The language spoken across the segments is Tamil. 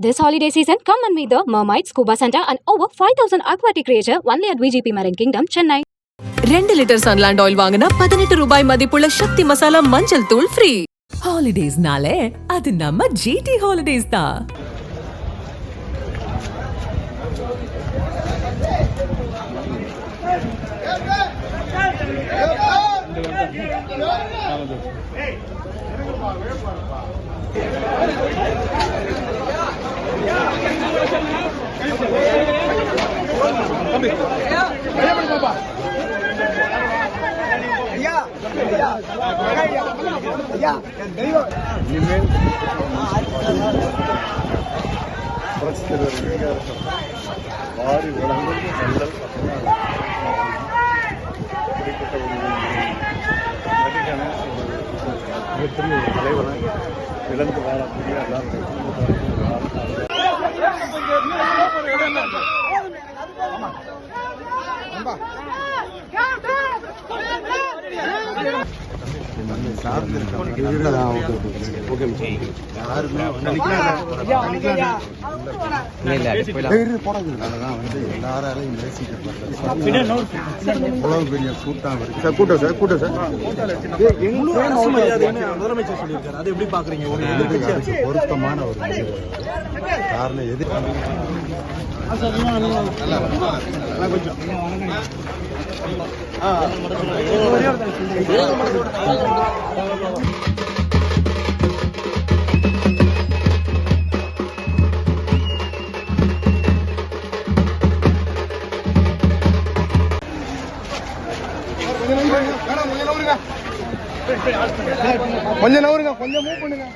This holiday season, come and meet the Mermaid Scuba Center and over 5000 aquatic creature only at VGP Marine Kingdom, Chennai. ரெண்டு லிட்டர் சன்லாண்ட் ஆயில் வாங்கினா பதினெட்டு ரூபாய் மதிப்புள்ள சக்தி மசாலா மஞ்சள் தூள் ஃப்ரீ ஹாலிடேஸ்னாலே அது நம்ம ஜிடி ஹாலிடேஸ் தான் இனிமேல் வாரி வழங்கும் வள்ளல் அப்படிப்பட்ட ஒரு நடிகனை ஒரு மிகப்பெரிய தலைவனை இழந்து வாழக்கூடிய எல்லாரும் ほらやだやだ。எல்லாராலையும் இவ்வளவு பெரிய கூட்டம் இருக்கு சார் கூட்டம் சார் கூட்டம் சார் முதலமைச்சர் சொல்லியிருக்காரு அதை எப்படி பாக்குறீங்க பொருத்தமான ஒரு காரணம் எது கொஞ்சம் நவருங்க கொஞ்சம் மூவ் பண்ணுங்க.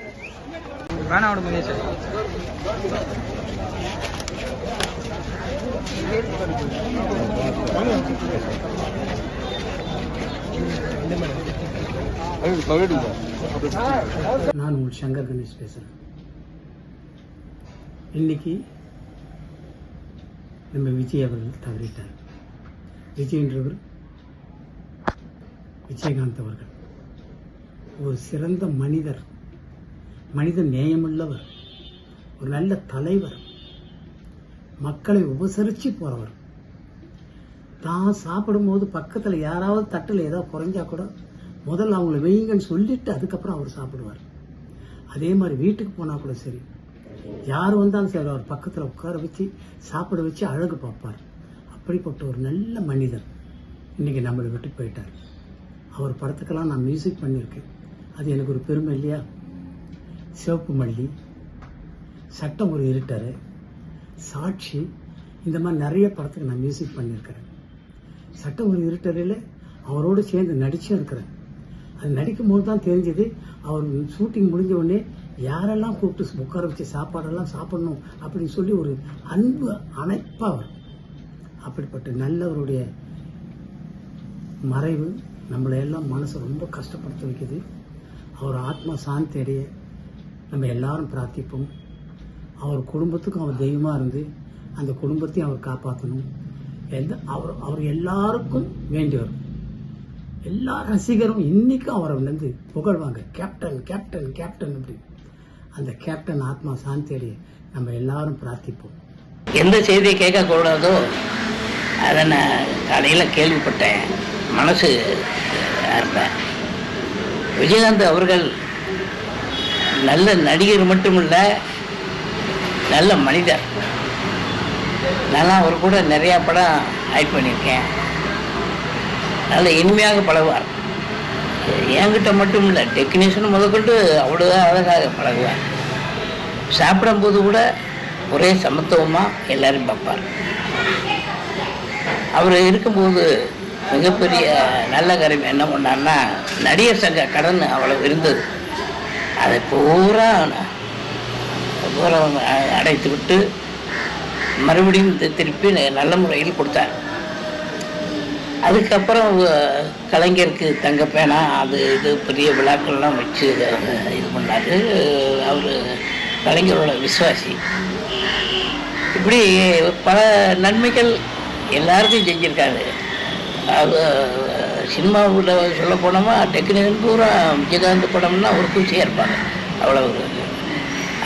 நான் உங்கள் சங்கர் கணேஷ் பேசுகிறேன் இன்னைக்கு நம்ம விஜய் அவர்கள் தவறிட்டார். விஜய்ன்றவர் விஜயகாந்த் அவர்கள். ஒரு சிறந்த மனிதர் மனித நேயமுள்ளவர் ஒரு நல்ல தலைவர். மக்களை உபசரித்து போகிறவர் தான் சாப்பிடும்போது பக்கத்தில் யாராவது தட்டில் ஏதாவது குறைஞ்சா கூட முதல்ல அவங்கள வெய்யுங்கன்னு சொல்லிட்டு அதுக்கப்புறம் அவர் சாப்பிடுவார். அதே மாதிரி வீட்டுக்கு போனால் கூட சரி. யார் வந்தாலும் சரி அவர் பக்கத்தில் உட்கார வச்சு சாப்பிட வச்சு அழகு பார்ப்பார். அப்படிப்பட்ட ஒரு நல்ல மனிதர் இன்றைக்கி நம்மளை விட்டு போயிட்டார். அவர் படத்துக்கெல்லாம் நான் மியூசிக் பண்ணியிருக்கேன். அது எனக்கு ஒரு பெருமை இல்லையா? சிவப்பு மல்லி சட்டம் ஒரு இருட்டரு. சாட்சி இந்த மாதிரி நிறைய படத்துக்கு நான் மியூசிக் பண்ணியிருக்கிறேன். சட்டம் ஒரு இருட்டறையில் அவரோடு சேர்ந்து நடிச்சும் இருக்கிறேன் அது நடிக்கும் போது தான் தெரிஞ்சது அவர் ஷூட்டிங் முடிஞ்ச உடனே யாரெல்லாம் கூப்பிட்டு உட்கார வச்சு சாப்பாடெல்லாம் சாப்பிடணும் அப்படின்னு சொல்லி ஒரு அன்பு அணைப்பாக அவர். அப்படிப்பட்ட நல்லவருடைய மறைவு நம்மளை எல்லாம் மனசை ரொம்ப கஷ்டப்படுத்த வைக்குது. அவர் ஆத்மா சாந்தி அடைய நம்ம எல்லாரும் பிரார்த்திப்போம். அவர் குடும்பத்துக்கும் அவர் தெய்வமாக இருந்து அந்த குடும்பத்தையும் அவர் காப்பாற்றணும் எந்த அவர் அவர் எல்லாருக்கும் வேண்டியவர் எல்லா ரசிகரும் இன்னைக்கும் அவரை வந்து புகழ்வாங்க. கேப்டன் கேப்டன் கேப்டன் அப்படி. அந்த கேப்டன் ஆத்மா சாந்தி அடைய நம்ம எல்லாரும் பிரார்த்திப்போம். எந்த செய்தியை கேட்கக்கூடாதோ அதை நான் கடையில் கேள்விப்பட்டேன். மனசு இருந்தேன் விஜயகாந்த் அவர்கள் நல்ல நடிகர் மட்டுமில்ல நல்ல மனிதர். நான்லாம் அவர் கூட நிறையா படம் ஆக்ட் பண்ணியிருக்கேன். நல்ல இனிமையாக பழகுவார். என்கிட்ட மட்டும் இல்லை டெக்னீஷியன் முதற்கொண்டு அவ்வளோ அழகாக பழகுவார். சாப்பிடும்போது கூட ஒரே சமத்துவமாக எல்லாரும் பார்ப்பார். அவர் இருக்கும்போது மிகப்பெரிய நல்ல காரியம் என்ன பண்ணார்னா நடிகர் சங்க கடன் அவ்வளோ இருந்தது. அதை பூரா பூரா அடைத்து விட்டு மறுபடியும் திருப்பி நல்ல முறையில் கொடுத்தார். அதுக்கப்புறம் கலைஞருக்கு தங்க பேனா அது இது பெரிய விழாக்கள்லாம் வச்சு இது பண்ணார். அவர் கலைஞரோட விசுவாசி. இப்படி பல நன்மைகள் எல்லாருக்கும் செஞ்சுருக்காரு. அது சினிமாவில் சொல்ல போனோமா டெக்னீஷியன் பூரா விஜயகாந்த் படம்னா ஒரு குச்சியாக இருப்பாங்க. அவ்வளோ ஒரு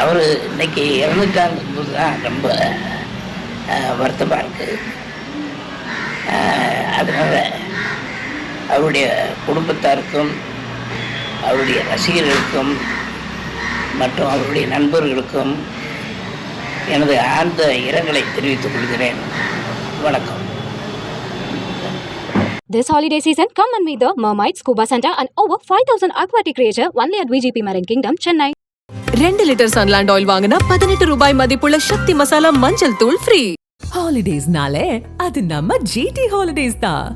அவர் இன்னைக்கு இறந்துட்டாங்க தான் ரொம்ப வருத்தமாக இருக்குது அதனால் அவருடைய குடும்பத்தாருக்கும் அவருடைய ரசிகர்களுக்கும் மற்றும் அவருடைய நண்பர்களுக்கும் எனது ஆழ்ந்த இரங்கலை தெரிவித்துக் கொள்கிறேன். வணக்கம். This holiday season, come and meet the Mermaid Scuba Center and over 5000 aquatic creatures only at VGP Marine Kingdom, Chennai. ரெண்டு லிட்டர் சன்லாண்ட் ஆயில் வாங்கினா பதினெட்டு ரூபாய் மதிப்புள்ள சக்தி மசாலா மஞ்சள் தூள் ஃப்ரீ. ஹாலிடேஸ்னாலே அது நம்ம ஜிடி ஹாலிடேஸ் தான்.